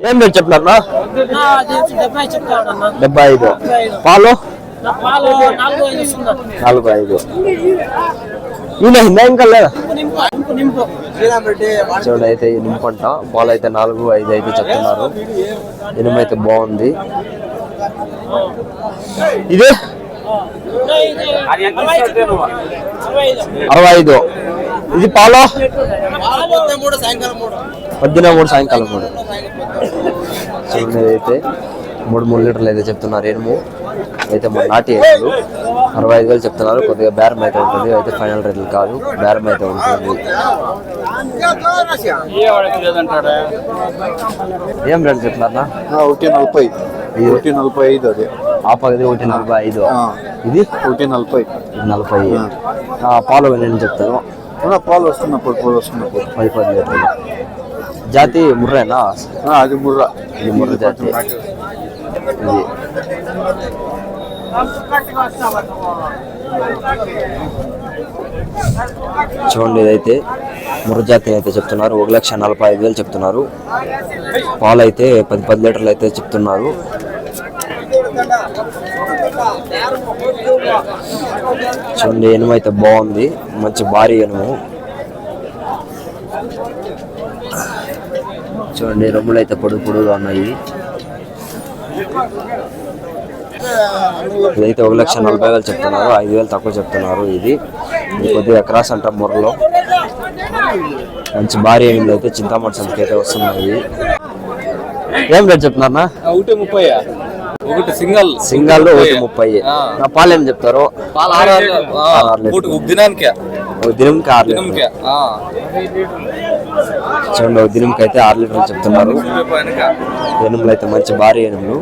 ఏం రేట్ చెప్తున్నారా నా అది డెబ్బై ఐదు పాలు? నాలుగు ఐదు ఈయన హిందా ఇంకా లేదా? అయితే ఈ నింపంట పాలు అయితే నాలుగు ఐదు అయితే చెప్తున్నారు. ఇనుము అయితే బాగుంది. ఇది? అరవై ఐదు. ఇది పాలు? పాలు పొద్దున మూడు సాయంకాలం మూడు చూడండి అయితే మూడు మూడు లీటర్లు అయితే చెప్తున్నారు ఎనుము అయితే మూడు నాటి ఎనుములు అరవై ఐదు వేలు చెప్తున్నారు. కొద్దిగా బేరం అయితే ఉంటుంది. అయితే ఫైనల్ రేట్లు కాదు. బేరం అయితే ఉంటుంది. ఏం రేట్ చెప్తున్నారా ఒకటి నలభై. ఒకటి నలభై ఐదు అది. ఆ పగది ఒకటి నలభై ఐదు. ఇది? ఒకటి నలభై. నలభై పాలు నేను చెప్తాను పాలు వస్తున్నప్పుడు పాలు వస్తున్నప్పుడు. పది పది లీటర్లు. జాతి ముర్రేనా అది ముర్ర ఇది ముర్ర జాతి ఇది చూడండి ఇదైతే ముర్ర జాతి అయితే చెప్తున్నారు? ఒక లక్ష నలభై ఐదు వేలు చెప్తున్నారు. పాలు అయితే పది పది లీటర్లు అయితే చెప్తున్నారు. చూడండి ఎనుము అయితే బాగుంది. మంచి భారీ ఎనుము. చూడండి రొమ్ములు అయితే పొడుగు పొడుగుగా ఉన్నాయి. ఇదైతే ఒక లక్ష నలభై వేలు చెప్తున్నారు ఐదు వేలు తక్కువ చెప్తున్నారు ఇది. ఇది కొద్దిగా క్రాస్ అంటాం ముర్రలో మంచి భారీ ఎనిమిది అయితే చింతామణి అయితే వస్తున్నాయి. ఏం రేట్ చెప్తున్నారా ఒకటి ముప్పై ఒకటి సింగల్. సింగల్ ఒకటి ముప్పై. నా పాలు ఏం చెప్తారు? పాలు దినానికే. దినంకి ఆరు. చూడండి ఒక దినంకి అయితే ఆరు లీటర్లు చెప్తున్నారు. ఎనుములు అయితే మంచి భారీ ఎనుములు.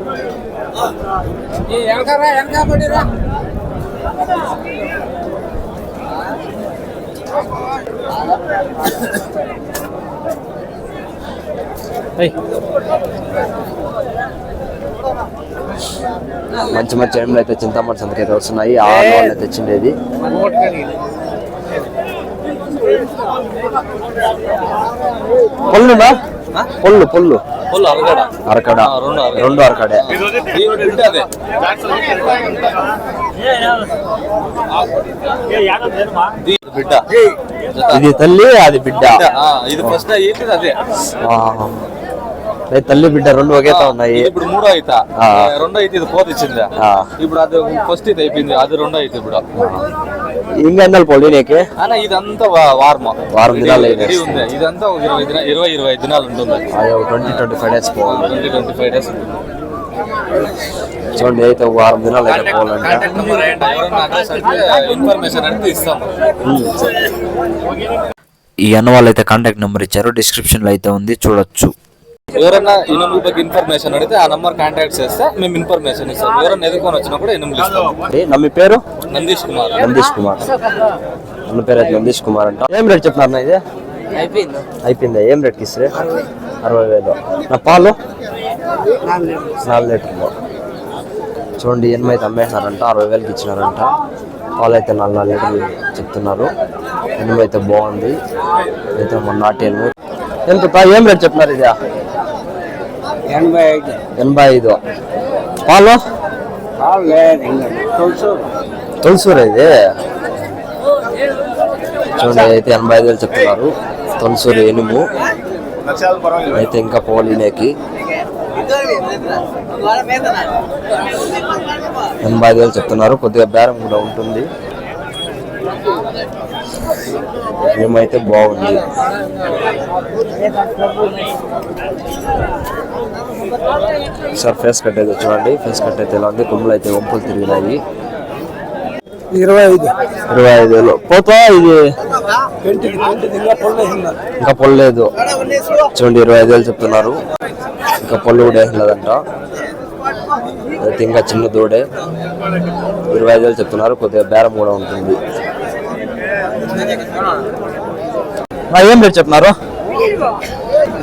మంచి మంచి ఎనుములు అయితే చింతామణి సంతకైతే వస్తున్నాయి. ఆ వాళ్ళు తెచ్చిండేది పొల్లునా పొల్లు పొల్లు. అరగడ. అరకడ. ఆ, రెండు అరకడే. బిడ్డ. ఇది తల్లి అది బిడ్డ. ఆ, ఇది ఫస్ట్ అదే? తల్లి బిడ్డ రెండు ఒకేతా ఉన్నాయి. ఇప్పుడు మూడో అయితా. రెండో అయితే ఇది పోత ఇచ్చింది? ఆ. ఇప్పుడు అది ఫస్ట్ ఇది అయిపోయింది. అది రెండో అయితే ఇప్పుడు. ఇంక ఎందలు పొల్లి నీకు అన్న ఇదంతా వారము వారం దినాలు ఉంది. ఇదంతా ఒక ఇరవై ఇరవై ఇరవై ఐదు దినాలు ఉంటుంది. ట్వంటీ ట్వంటీ ఫైవ్ డేస్ పోవాలి. ట్వంటీ ట్వంటీ ఫైవ్ డేస్ చూడండి అయితే ఒక వారం దినాలు అయితే పోవాలంట. ఇన్ఫర్మేషన్ అంటే ఇస్తాము ఈ అన్న వాళ్ళైతే కాంటాక్ట్ నెంబర్ ఇచ్చారు. డిస్క్రిప్షన్లో అయితే ఉంది. చూడొచ్చు. ఎవరన్నా ఇనుముల ಬಗ್ಗೆ ఇన్ఫర్మేషన్ అడిగితే ఆ నంబర్ కాంటాక్ట్ చేస్తే మేము ఇన్ఫర్మేషన్ ఇస్తాం ఎవరన్నా ఎదుర్కొని వచ్చినా కూడా ఎనుములు ఇస్తాం ఏ, నా మీ పేరు నందీష్ కుమార్ నందీష్ కుమార్ నా పేరు అయితే నందీష్ కుమార్ అంట ఏం రేట్ చెప్తున్నారు నా ఇది అయిపోయింది అయిపోయిందా ఏం రేట్కి ఇస్తే అరవై వేలు నా పాలు నాలుగు లీటర్లు చూడండి ఎనిమిది అయితే అమ్మేసినారంట అరవై వేలకి ఇచ్చినారంట పాలు అయితే నాలుగు నాలుగు లీటర్లు చెప్తున్నారు ఎనిమిది అయితే బాగుంది అయితే మొన్న నాటి ఎనిమిది ఎంత ప్రా- ఏం రేట్ చెప్తున్నారు ఇది ఎనభై ఐదు. పాలు? తొలసూరు ఇది. చూడండి అయితే ఎనభై ఐదు వేలు చెప్తున్నారు. తొలసూరు ఎనుము. అయితే ఇంకా పోలీనేకి ఎనభై ఐదు వేలు చెప్తున్నారు. కొద్దిగా బేరం కూడా ఉంటుంది. ఏమైతే బాగుంది. సార్ ఫేస్ కట్ అయితే చూడండి. ఫేస్ కట్ అయితే ఎలా ఉంది? కొమ్ములు అయితే వంపులు తిరిగినాయి. ఇరవై ఐదు ఇరవై ఐదు వేలు పోతా ఇది ఇంకా పొల్లేదు చూడండి ఇరవై ఐదు వేలు చెప్తున్నారు. ఇంకా పళ్ళు కూడా లేదంట అయితే ఇంకా చిన్న దూడే. ఇరవై ఐదు వేలు చెప్తున్నారు. కొద్దిగా బేరం కూడా ఉంటుంది. ఏం రేట్ చెప్తున్నారు?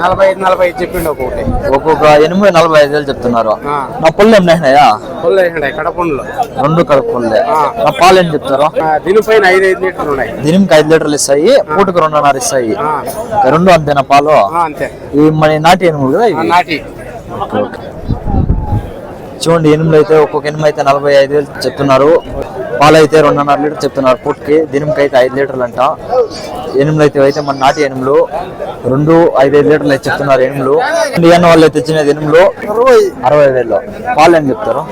నలభై ఐదు నలభై ఐదు చెప్పిండు ఒక్కొక్కటి. ఒక్కొక్క ఎనిమిది నలభై ఐదు వేలు చెప్తున్నారు. నా పళ్ళు ఏమైనాయా పొల్లు కడపండ్లు. రెండు కలుపుకోలే నా పాలు ఏం చెప్తారు? దీనిపైన ఐదు ఐదు లీటర్లు ఉన్నాయి. దినంకి ఐదు లీటర్లు ఇస్తాయి పూటకు రెండున్నర ఇస్తాయి. రెండు అంతేనా పాలు? అంతే. ఇవి మరి నాటి ఎనుములు కదా నాటి. ఓకే. చూడండి ఎనిమిది అయితే ఒక్కొక్క ఎనిమిది అయితే నలభై ఐదు వేలు చెప్తున్నారు. పాలు అయితే రెండున్నర లీటర్ చెప్తున్నారు పుట్కి. దినంకి అయితే ఐదు లీటర్లు అంట ఎనిమిది అయితే అయితే మన నాటి ఎనిమిలు. రెండు ఐదు ఐదు లీటర్లు అయితే చెప్తున్నారు ఎనిమిలు. అన్న వాళ్ళు అయితే తెచ్చినది ఎనిమిలు. అరవై వేలు. పాలు ఏం చెప్తారు.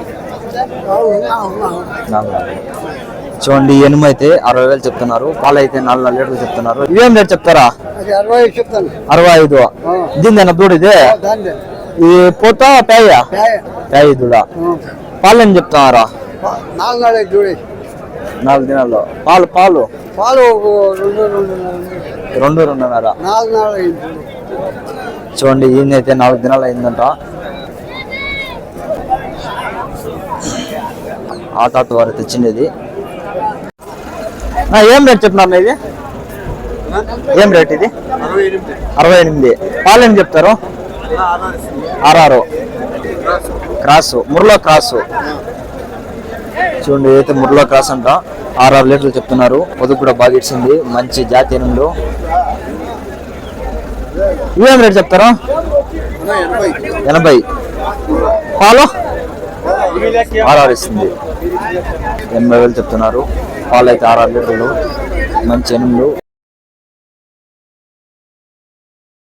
చూడండి ఎనిమిది అయితే అరవై వేలు చెప్తున్నారు. పాలు అయితే నాలుగు నాలుగు లీటర్లు చెప్తున్నారు. ఇవేం రేట్ చెప్తారా? అరవై ఐదు దీని దూడ ఇదే? దాన్ని ఈ పోతా పేయ? పేయ. దూడ పాలు ఏం చెప్తున్నారా? నాలుగు నాలుగు చూడే నాలుగు దినాల్లో. పాలు పాలు? పాలు రెండు రెండు రెండు. రెండున్నర. నాలుగు నాలుగు అయింది చూడండి ఈయన అయితే నాలుగు దినాలు అయిందంట. ఆ తాత వారు తెచ్చిండేది. ఆ, ఏం రేట్ చెప్తున్నారు ఇది? ఏం రేట్ ఇది? అరవై ఎనిమిది. పాలు ఏం చెప్తారు? R R cross. ముర్లో క్రాస్. చూడండి అయితే ముర్లో క్రాస్ అంట ఆర్ఆర్ లీటర్లు చెప్తున్నారు. పొదుపు కూడా బాగా ఇచ్చింది. మంచి జాతి ఎనిమిది. ఇవేం రేట్ చెప్తారా? ఎనభై. పాలు? ఆర్ఆర్ ఇస్తుంది. ఎనభై వేలు చెప్తున్నారు. పాలు అయితే ఆర్ఆర్ లీటర్లు. మంచి ఎనిమిది.